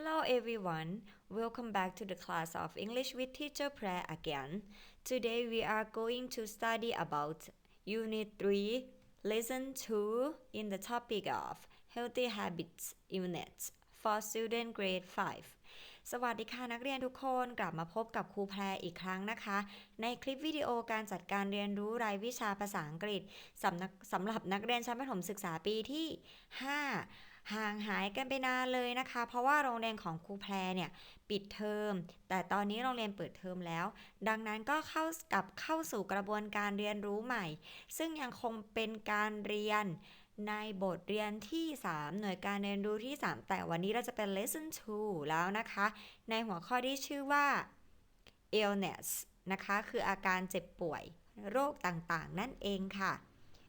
Hello everyone, welcome back to the class of English with Teacher Prayer again. Today we are going to study about Unit 3, Lesson 2 in the topic of Healthy Habits Units for Student Grade 5. สวัสดีค่ะนักเรียนทุกคนกลับมาพบกับครูแพรอีกครั้งนะคะ ในคลิปวิดีโอการจัดการเรียนรู้รายวิชาภาษาอังกฤษสำนักสำหรับนักเรียนชั้นประถมศึกษาปีที่ 5 ห่างหายกันไปนานเลยนะคะ เพราะว่าโรงเรียนของครูแพรเนี่ยปิดเทอม แต่ตอนนี้โรงเรียนเปิดเทอมแล้ว ดังนั้นก็เข้ากับเข้าสู่กระบวนการเรียนรู้ใหม่ ซึ่งยังคงเป็นการเรียนในบทเรียนที่ 3 หน่วยการเรียนรู้ที่ 3 แต่วันนี้เราจะเป็น lesson 2 แล้วนะคะ ในหัวข้อที่ชื่อว่า illness นะคะ คืออาการเจ็บป่วย โรคต่างๆ นั่นเองค่ะ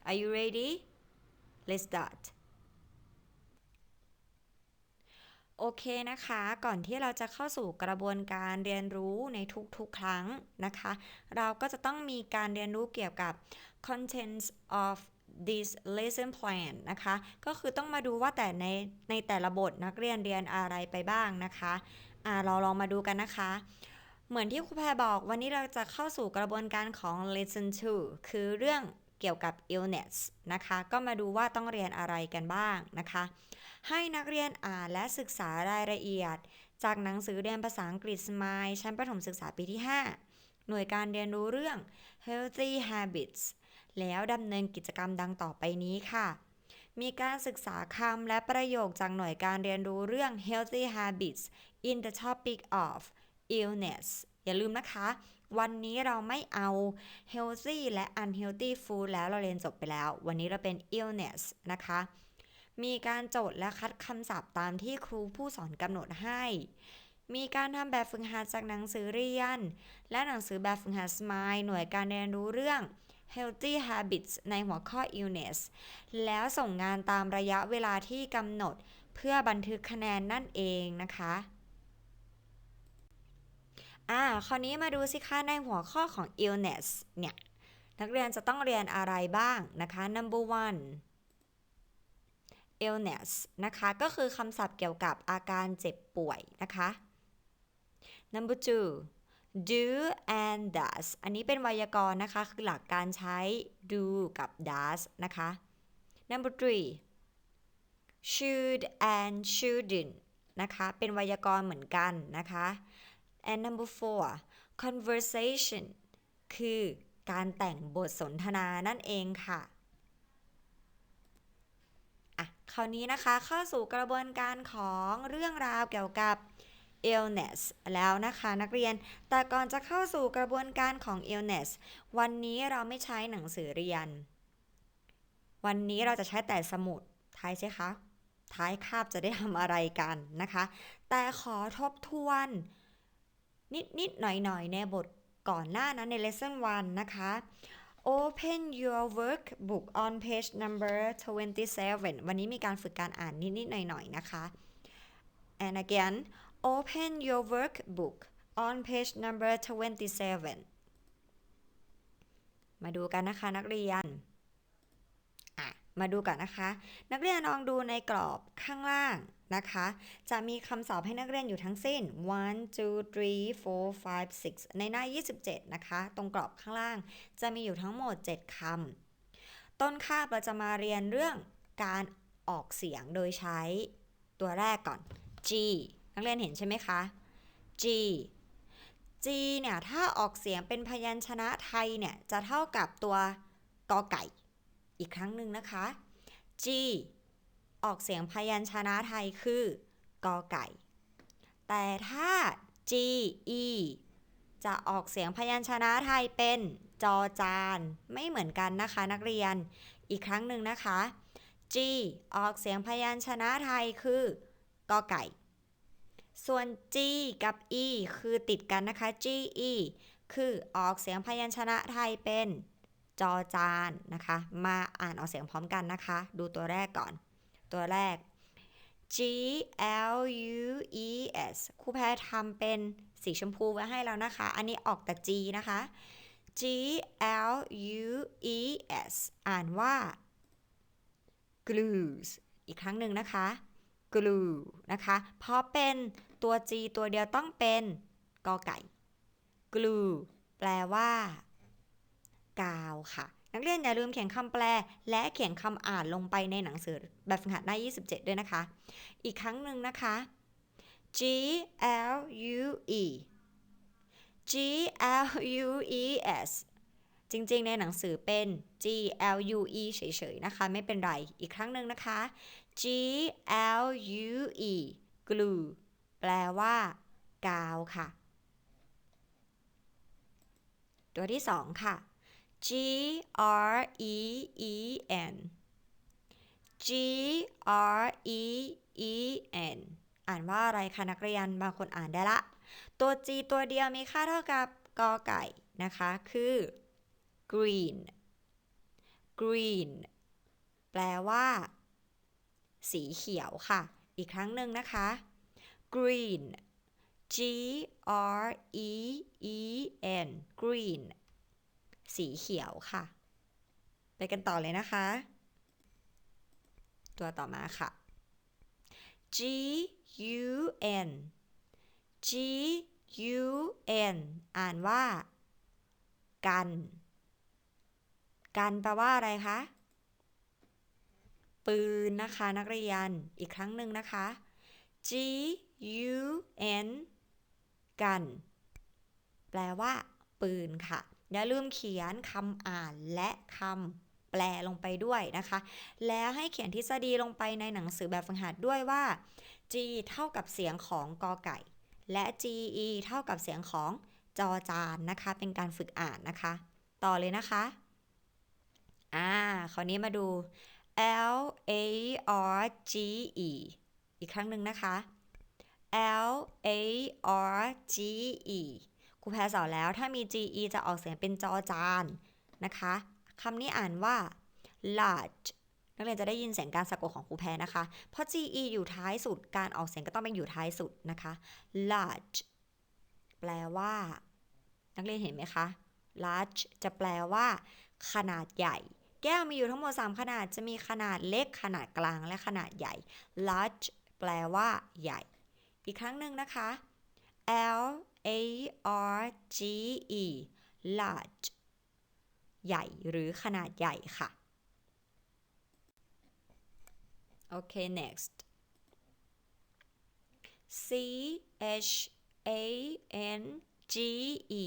Are you ready? Let's start โอเคนะคะ ก่อนที่เราจะเข้าสู่กระบวนการเรียนรู้ในทุกๆ ครั้งนะคะ เราก็จะต้องมีการเรียนรู้เกี่ยวกับ contents of this lesson plan นะคะ ก็คือต้องมาดูว่าแต่ในในแต่ละบทนักเรียนเรียนอะไรไปบ้างนะคะอ่าเราลองมาดูกันนะคะ เหมือนที่ครูแพรบอกวันนี้เราจะเข้าสู่กระบวนการของ lesson 2 คือเรื่องเกี่ยวกับ illness นะคะ ก็มาดูว่าต้องเรียนอะไรกันบ้างนะคะ ให้นักเรียนอ่านและศึกษารายละเอียด จากหนังสือเรียนภาษาอังกฤษ Smile ชั้นประถมศึกษาปีที่ 5 หน่วยการเรียนรู้เรื่อง healthy habits แล้วดำเนินกิจกรรมดังต่อไปนี้ค่ะ มีการศึกษาคำและประโยคจากหน่วยการเรียนรู้เรื่อง healthy habits in the topic of illness อย่าลืมนะคะ วันนี้เราไม่เอา healthy และ unhealthy food แล้วเราเรียนจบไปแล้ว วันนี้เราเป็น illness นะคะ มีการโจทย์และคัดคำศัพท์ตามที่ครูผู้สอนกำหนดให้ มีการทำแบบฝึกหัดจากหนังสือเรียน และหนังสือแบบฝึกหัด Smile หน่วยการเรียนรู้เรื่อง healthy habits ในหัวข้อ illness แล้วส่งงานตามระยะเวลาที่กำหนดเพื่อบันทึกคะแนนนั่นเองนะคะ อ่า คราวนี้มาดูสิคะในหัวข้อของ illness เนี่ย นักเรียนจะต้องเรียนอะไรบ้างนะคะ number one illness นะคะ ก็คือคำศัพท์เกี่ยวกับอาการเจ็บป่วยนะคะ number two do and does อันนี้เป็นไวยากรณ์นะคะ คือหลักการใช้ do กับ does นะคะ number three should and shouldn't นะคะ เป็นไวยากรณ์เหมือนกันนะคะ and number four conversation คือการแต่งบทสนทนานั่นเองค่ะ คราวนี้นะคะเข้าสู่กระบวนการของเรื่องราวเกี่ยวกับ illness แล้วนะคะนักเรียน แต่ก่อนจะเข้าสู่กระบวนการของ illness วันนี้เราไม่ใช้หนังสือเรียน วันนี้เราจะใช้แต่สมุดท้ายใช่คะท้ายคาบจะได้ทำอะไรกันนะคะ แต่ขอทบทวน นิดนิดหน่อยหน่อยในบทก่อนหน้านั้นใน lesson 1 นะคะ Open your workbook on page number 27 วันนี้มีการฝึกการอ่านนิด ๆ หน่อย ๆ นะคะ and again Open your workbook on page number 27 มาดูกันนะคะนักเรียน มาดูกันนะคะ นักเรียนลองดูในกรอบข้างล่างนะคะ จะมีคำศัพท์ให้นักเรียนอยู่ทั้งสิ้น one two three four five six ในหน้า 27 นะคะ ตรงกรอบข้างล่าง จะมีอยู่ทั้งหมด 7คำ ต้นคาบเราจะมาเรียนเรื่องการออกเสียงโดยใช้ตัวแรกก่อน G นักเรียนเห็นใช่ไหมคะ G G เนี่ย ถ้าออกเสียงเป็นพยัญชนะไทยเนี่ย จะเท่ากับตัวกอไก่ อีกครั้งหนึ่งนะคะ G ออกเสียงพยัญชนะไทยคือกอไก่ แต่ถ้า G E จะออกเสียงพยัญชนะไทยเป็นจอจานไม่เหมือนกันนะคะนักเรียน อีกครั้งหนึ่งนะคะ G ออกเสียงพยัญชนะไทยคือกอไก่ ส่วน G กับ E คือติดกันนะคะ G E คือออกเสียงพยัญชนะไทยเป็น จอจานนะคะ มาอ่านออกเสียงพร้อมกันนะคะ ดูตัวแรกก่อน ตัวแรก G L U E S ครูแพรทำเป็นสีชมพูไว้ให้แล้วนะคะ อันนี้ออกแต่ G นะคะ G L U E S อ่านว่า glues อีกครั้งหนึ่งนะคะ glue นะคะ เพราะเป็นตัว G ตัวเดียวต้องเป็นกอไก่ glue แปลว่า กาวค่ะ นักเรียนอย่าลืมเขียนคำแปล และเขียนคำอ่านลงไปในหนังสือแบบฝึกหัดหน้า 27 ด้วยนะคะ อีกครั้งหนึ่งนะคะ G L U E G L U E S จริงๆ ในหนังสือเป็น G L U E เฉยๆ นะคะ ไม่เป็นไร อีกครั้งหนึ่งนะคะ G L U E glue แปลว่า กาวค่ะ ตัวที่สองค่ะ G R E E N G R E E N อ่านว่าอะไรคะนักเรียนบางคนอ่านได้ละ ตัว G ตัวเดียวมีค่าเท่ากับกอไก่นะคะ คือ green green แปลว่า สีเขียวค่ะ อีกครั้งหนึ่งนะคะ green G R E E N green สีเขียวค่ะ ไปกันต่อเลยนะคะ ตัวต่อมาค่ะ G U N G U N อ่านว่า กัน กันแปลว่าอะไรคะ ปืนนะคะนักเรียน อีกครั้งหนึ่งนะคะ G U N กัน แปลว่า ปืนค่ะ อย่าลืมเขียนคำอ่านและคำแปลลงไปด้วยนะคะ แล้วให้เขียนทฤษฎีลงไปในหนังสือแบบฝึกหัดด้วยว่า G เท่ากับเสียงของกอไก่ และ GE เท่ากับเสียงของจอจานนะคะ เป็นการฝึกอ่านนะคะ ต่อเลยนะคะ อ่า คราวนี้มาดู L A R G E อีกครั้งหนึ่งนะคะ L A R G E รูแพรสอนแล้วถ้ามี G E จะออกเสียงเป็นจอจานนะคะคำนี้อ่านว่า large นักเรียนจะได้ยินเสียงการสะกดของครูแพรนะคะ เพราะ G E อยู่ท้ายสุด การออกเสียงก็ต้องเป็นอยู่ท้ายสุดนะคะ large แปลว่า นักเรียนเห็นไหมคะ large จะแปลว่า ขนาดใหญ่ แก้วมีอยู่ทั้งหมด 3 ขนาด จะมีขนาดเล็ก ขนาดกลาง และขนาดใหญ่ large แปลว่า ใหญ่ อีกครั้งหนึ่งนะคะ L A R G E large ใหญ่หรือขนาดใหญ่ค่ะ โอเค next C H A N G E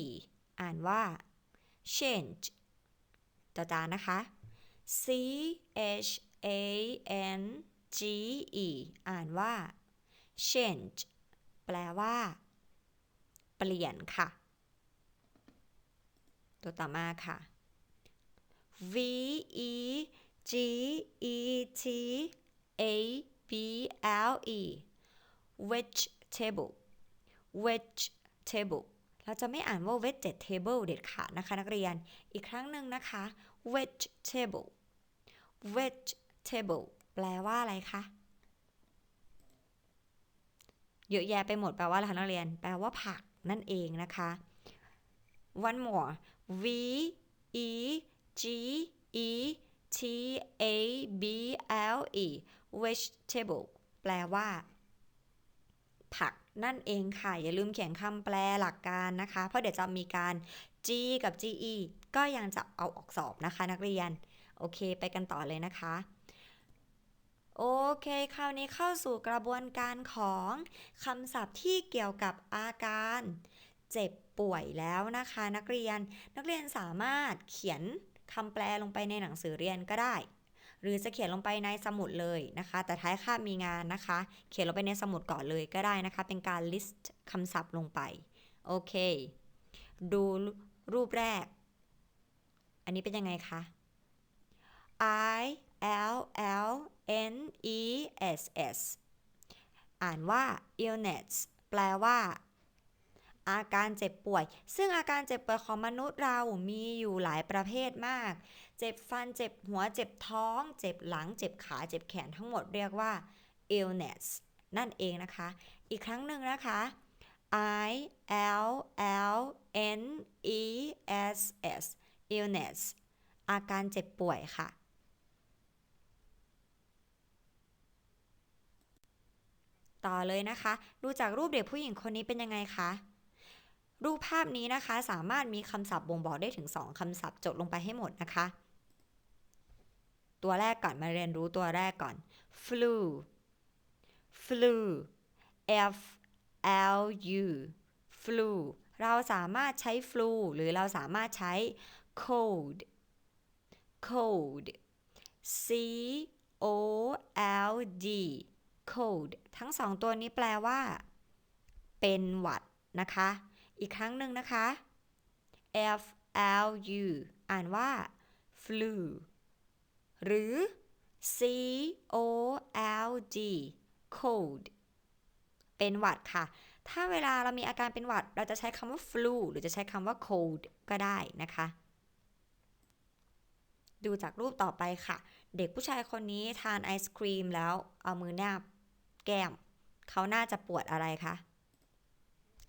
อ่านว่า change ต่อจานะคะ C H A N G E อ่านว่า change แปลว่า ปลี่ยนค่ะ ตัวต่อมาค่ะ V E G E T A B L E vegetable vegetable เราจะไม่อ่านว่า vegetable เด็ดขาดนะคะนักเรียน อีกครั้งหนึ่งนะคะ vegetable vegetable แปลว่าอะไรคะ เยอะแยะไปหมดแปลว่าอะไรคะนักเรียน แปลว่าผัก นั่นเองนะคะ one more V E G E T A B L E vegetable แปลว่า ผักนั่นเองค่ะ อย่าลืมเขียนคำแปลหลักการนะคะ เพราะเดี๋ยวจะมีการ G กับ GE ก็ยังจะเอาออกสอบนะคะนักเรียน โอเค ไปกันต่อเลยนะคะ โอเค คราวนี้เข้าสู่กระบวนการของคำศัพท์ที่เกี่ยวกับอาการ เจ็บป่วยแล้วนะคะ นักเรียนนักเรียนสามารถเขียนคำแปลลงไปในหนังสือเรียนก็ได้ หรือจะเขียนลงไปในสมุดเลยนะคะ แต่ท้ายคาบมีงานนะคะ เขียนลงไปในสมุดก่อนเลยก็ได้นะคะ เป็นการ list คำศัพท์ลงไป โอเค ดูรูปแรก อันนี้เป็นยังไงคะ I L L N E S S อ่านว่า illness แปลว่า อาการเจ็บป่วย ซึ่งอาการเจ็บป่วยของมนุษย์เรามีอยู่หลายประเภทมาก เจ็บฟัน เจ็บหัว เจ็บท้อง เจ็บหลัง เจ็บขา เจ็บแขนทั้งหมดเรียกว่า illness นั่นเองนะคะ อีกครั้งหนึ่งนะคะ I L L N E S S illness อาการเจ็บป่วยค่ะ ต่อเลยนะคะ ดูจากรูปเด็กผู้หญิงคนนี้เป็นยังไงคะรูปภาพนี้นะคะสามารถมีคำศัพท์บ่งบอกได้ถึง 2 คำศัพท์จดลงไปให้หมดนะคะ ตัวแรกก่อนมาเรียนรู้ตัวแรกก่อน flu flu f l u flu เราสามารถใช้ flu หรือเราสามารถใช้ cold cold c o l d cold ทั้งสองตัวนี้แปลว่า เป็นหวัดนะคะ อีกครั้งหนึ่งนะคะ f l u อ่านว่า flu หรือ c o l d cold เป็นหวัดค่ะ ถ้าเวลาเรามีอาการเป็นหวัด เราจะใช้คำว่า flu หรือจะใช้คำว่า cold ก็ได้นะคะ ดูจากรูปต่อไปค่ะ เด็กผู้ชายคนนี้ทานไอศครีมแล้วเอามือแนบ แก้ม เขาน่าจะปวดอะไรคะ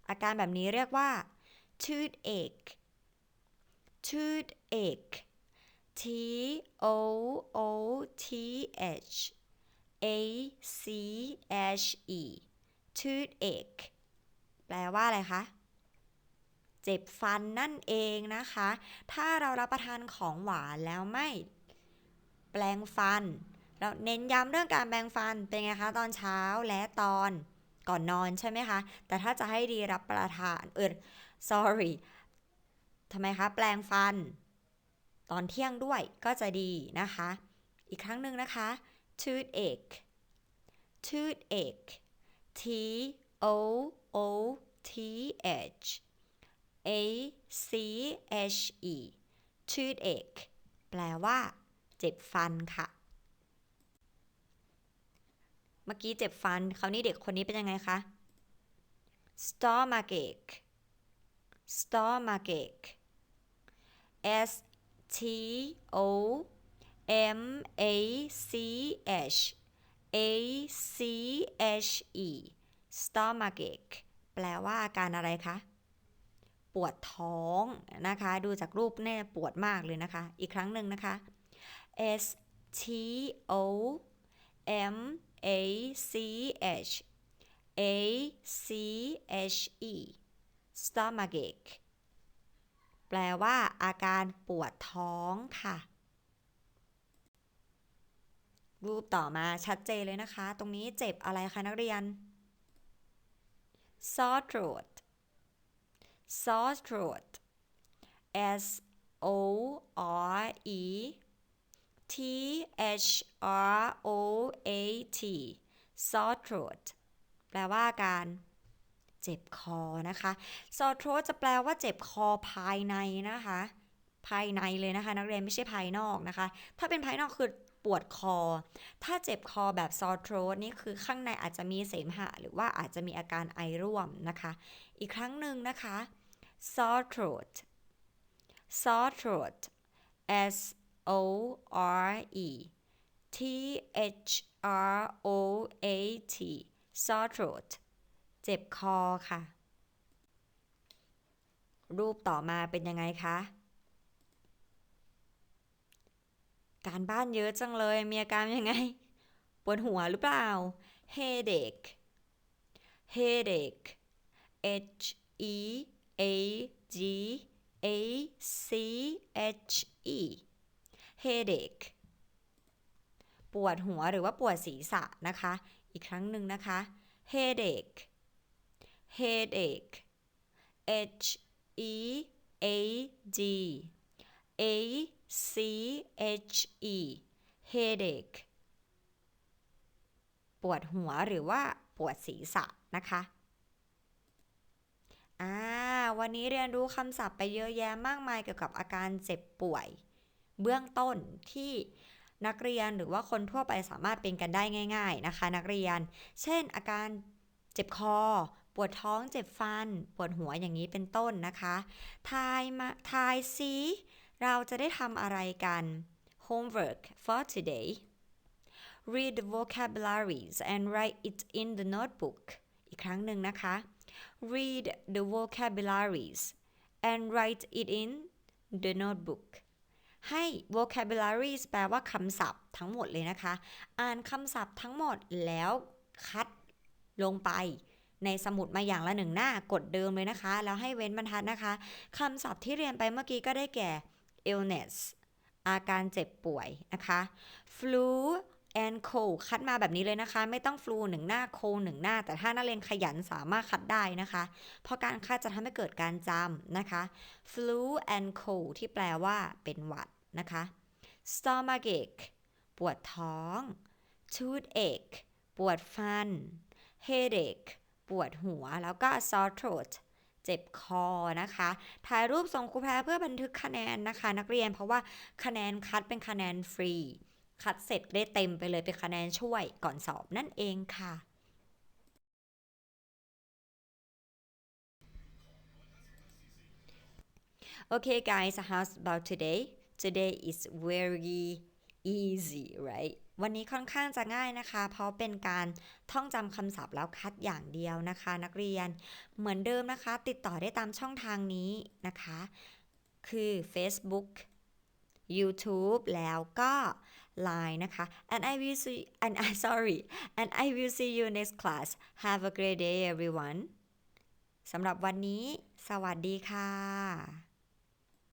อาการแบบนี้เรียกว่า toothache toothache T O O T H A C H E toothache แปลว่าอะไรคะ เจ็บฟันนั่นเองนะคะ ถ้าเรารับประทานของหวานแล้วไม่ แปลงฟัน เราเน้นย้ำเรื่องการแปรงฟันเป็นไงคะตอนเช้าและตอนก่อนนอนใช่ไหมคะ แต่ถ้าจะให้ดีรับประทานเออ sorry ทำไมคะ แปลงฟัน ตอนเที่ยงด้วยก็จะดีนะคะ อีกครั้งหนึ่งนะคะ toothache toothache T O O T H A C H E toothache แปลว่า เจ็บฟันค่ะ เมื่อกี้เจ็บฟัน คราวนี้เด็กคนนี้เป็นยังไงคะ stomachache stomachache S T O M A C H A C H E stomachache แปลว่าอาการอะไรคะ ปวดท้องนะคะ ดูจากรูปเนี่ยปวดมากเลยนะคะ อีกครั้งหนึ่งนะคะ S T O M A C H A C H E stomachache แปลว่าอาการปวดท้องค่ะ รูปต่อมาชัดเจนเลยนะคะ ตรงนี้เจ็บอะไรคะนักเรียน sore throat sore throat S O R E T H R O A T sore throat แปลว่าการเจ็บคอนะคะ sore throat จะแปลว่าเจ็บคอภายในนะคะ ภายในเลยนะคะ นักเรียนไม่ใช่ภายนอกนะคะ ถ้าเป็นภายนอกคือปวดคอ ถ้าเจ็บคอแบบ sore throat นี่คือข้างในอาจจะมีเสมหะ หรือว่าอาจจะมีอาการไอร่วมนะคะ อีกครั้งหนึ่งนะคะ sore throat sore throat S O R E T H R O A T sore throat เจ็บคอค่ะ รูปต่อมาเป็นยังไงคะ การบ้านเยอะจังเลย มีอาการยังไง ปวดหัวหรือเปล่า headache headache H E A G A C H E headache ปวดหัวหรือว่าปวดศีรษะนะคะ อีกครั้งหนึ่งนะคะ headache headache H E A D A C H E headache ปวดหัวหรือว่าปวดศีรษะนะคะอ่าวันนี้เรียนรู้คำศัพท์ไปเยอะแยะมากมายเกี่ยวกับอาการเจ็บป่วย เบื้องต้นที่นักเรียนหรือว่าคนทั่วไปสามารถเป็นกันได้ง่าย ๆนะคะ นักเรียน เช่น อาการเจ็บคอ ปวดท้องเจ็บฟัน ปวดหัวอย่างนี้เป็นต้นนะคะ ทายมาทายซิเราจะได้ทำอะไรกัน homework for today read the vocabularies and write it in the notebook อีกครั้งหนึ่งนะคะ read the vocabularies and write it in the notebook ให้ vocabularies แปลว่าคำศัพท์ทั้งหมดเลยนะคะ อ่านคำศัพท์ทั้งหมดแล้วคัดลงไปในสมุดมาอย่างละหนึ่งหน้ากดเดิมเลยนะคะ แล้วให้เว้นบรรทัดนะคะคำศัพท์ที่เรียนไปเมื่อกี้ก็ได้แก่ illness อาการเจ็บป่วยนะคะ flu and co คัดมาแบบนี้เลยนะคะ ไม่ต้อง flu หนึ่งหน้า co หนึ่งหน้า แต่ถ้านักเรียนขยันสามารถคัดได้นะคะ เพราะการคัดจะทำให้เกิดการจำนะคะ flu and cold ที่แปลว่าเป็นหวัดนะคะ stomachache ปวดท้อง toothache ปวดฟัน headache ปวดหัว แล้วก็ sore throat เจ็บคอนะคะ ถ่ายรูปส่งครูแพรเพื่อบันทึกคะแนนนะคะ นักเรียนเพราะว่าคะแนนคัดเป็นคะแนนฟรี คัดเสร็จได้เต็มไปเลยเป็นคะแนนช่วยก่อนสอบนั่นเองค่ะ Okay guys how's about today today is very easy right วันนี้ค่อนข้างจะง่ายนะคะ เพราะเป็นการท่องจำคำศัพท์แล้วคัดอย่างเดียวนะคะ นักเรียนเหมือนเดิมนะคะ ติดต่อได้ตามช่องทางนี้นะคะ คือ Facebook YouTube แล้วก็ Line นะคะ and I will see and I sorry and I will see you next class have a great day everyone สำหรับวันนี้ สวัสดีค่ะ